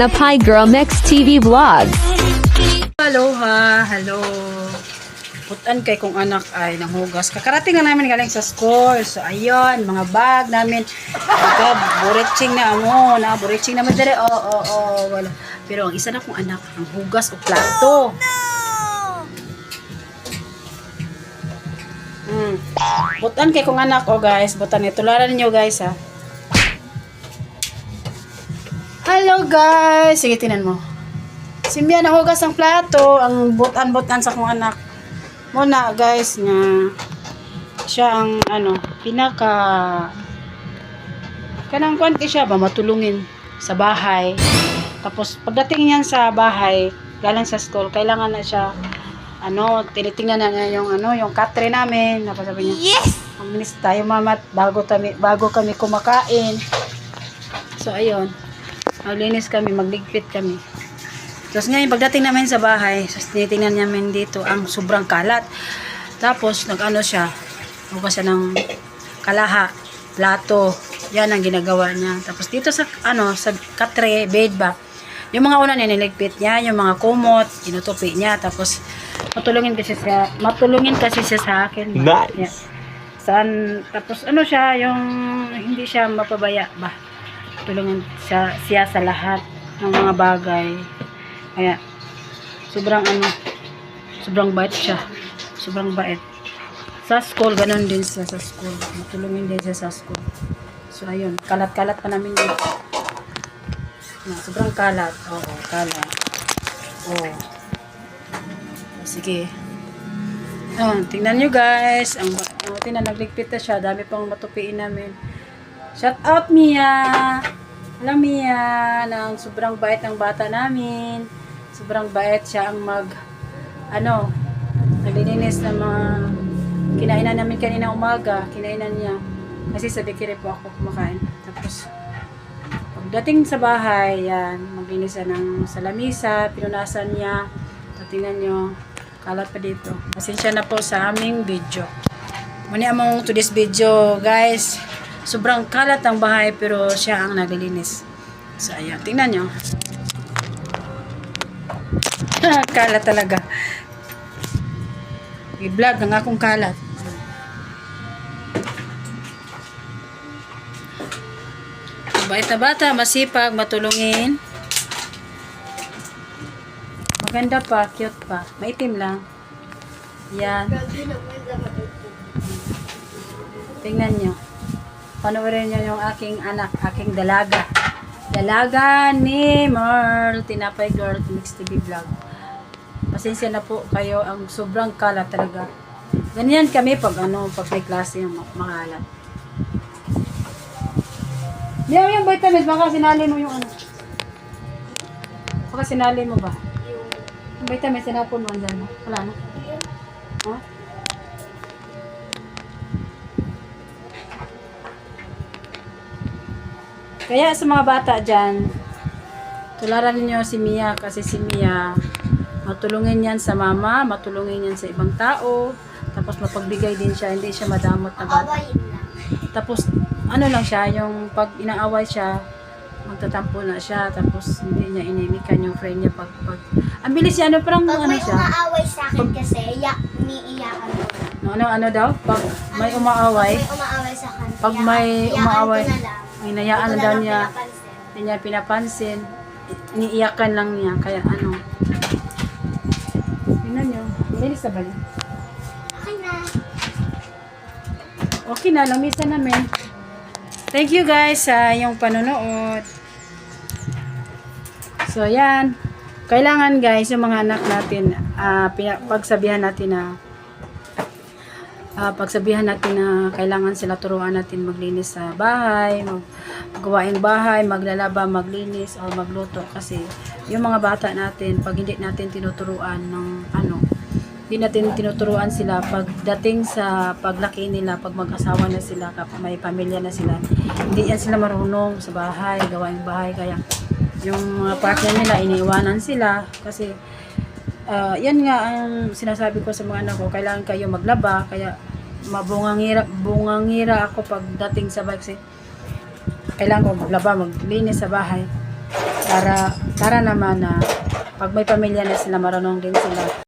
Tinapay Girl Mix TV Vlogs. Hello ha, hello. Putan kay kong anak ay nanghugas. Kakarating na namin galing sa school. So ayun, mga bag namin. Ito, buritsing na amo. Na, buritsing na madali. Oo, oo, oo. Wala. Pero ang isa na kong anak, ang hugas o plato. Hmm. Butan kay kong anak, oh guys. Butan niyo. Tularan niyo guys ha. Hello guys! Sige, tinan mo. Si Mia nahugas ang plato, ang butan-butan sa kong anak. Muna guys nga siya ang ano, pinaka kanang kwanti siya ba matulungin sa bahay. Tapos pagdating niyan sa bahay, galing sa school, kailangan na siya ano, tinitingnan na niya yung ano, yung katre namin. Tapos sabi niya, Yes! Maminis tayo mamat bago kami bago kami kumakain. So ayun. Maglinis kami, magligpit kami. Tapos ngayon, pagdating namin sa bahay, tinitingnan namin dito ang sobrang kalat. Tapos, nag-ano siya, hugas siya ng kalaha, plato, yan ang ginagawa niya. Tapos dito sa, ano, sa katre, bed ba, yung mga una niya niligpit niya, yung mga kumot, inutupi niya, tapos matulungin kasi siya, matulungin kasi siya sa akin. Nice. Yeah. Saan, tapos ano siya, yung hindi siya mapabaya ba, tulungan siya, siya sa lahat ng mga bagay. Kaya, sobrang ano, sobrang bait siya. Sobrang bait. Sa school, ganun din siya sa school. Matulungin din siya sa school. So, ayun. Kalat-kalat pa namin dito. Na, sobrang kalat. Oo, kalat. Oo. Sige. Ayun, tingnan nyo guys. Ang, ang tingnan, nagligpit na siya. Dami pang matupiin namin. Shout out Mia! Alam Mia, ng sobrang bait ng bata namin. Sobrang bait siya ang mag, ano, naglilinis ng mga kinainan namin kanina umaga. Kinainan niya. Kasi sa bakery po ako kumakain. Tapos, pagdating sa bahay, yan, maglinis siya ng salamisa, pinunasan niya. Tingnan nyo, kalat pa dito. Pasensya na po sa aming video. Muni among to this video, guys. Sobrang kalat ang bahay pero siya ang naglilinis. So, ayan. Tingnan nyo. kalat talaga. I-vlog ang akong kalat. Bait na bata, masipag, matulungin. Maganda pa, cute pa. Maitim lang. Yan. Tingnan nyo. Panoorin nyo yung aking anak, aking dalaga. Dalaga ni Merl, Tinapay Girl, Mix TV Vlog. Pasensya na po kayo, ang sobrang kalat talaga. Ganyan kami pag ano, pag may klase yung ma- makalat. Diyaw yung vitamins, baka sinali mo yung ano. Baka sinali mo ba? Yung vitamins, sinapon mo andyan. Wala na. Huh? Kaya sa mga bata dyan, tularan ninyo si Mia kasi si Mia matulungin yan sa mama, matulungin yan sa ibang tao, tapos mapagbigay din siya, hindi siya madamot na bata. Tapos ano lang siya, yung pag inaaway siya, magtatampo na siya, tapos hindi niya inimikan yung friend niya pag, pag ang bilis siya, ano parang Pag ano may siya, umaaway sa akin kasi, ya, umiiyakan ko. ano, ano daw, pag may umaaway, Pag may umaaway sa akin, Pag may umaaway, ko na lang. Hinayaan na daw niya, pinapansin. hindi niya pinapansin, iniiyakan lang niya, kaya ano, tingnan niyo, bilis na ba niya? Okay na. Okay na, lamisa namin. Thank you guys sa iyong panonood. So, yan. Kailangan guys, yung mga anak natin, ah, pina- pagsabihan natin na ah, pagsabihan natin na kailangan sila turuan natin maglinis sa bahay, mag gawaing bahay, maglalaba, maglinis, o magluto. Kasi yung mga bata natin, pag hindi natin tinuturuan ng ano, hindi natin tinuturuan sila pagdating sa paglaki nila, pag mag-asawa na sila, kapag may pamilya na sila, hindi yan sila marunong sa bahay, gawaing bahay, kaya yung mga partner nila, iniiwanan sila kasi ah, yan nga ang sinasabi ko sa mga anak ko, kailangan kayo maglaba, kaya mabungangira, bungangira ako pagdating sa bahay kasi kailangan ko maglaba, maglinis sa bahay. Para, para naman na pag may pamilya na sila, marunong din sila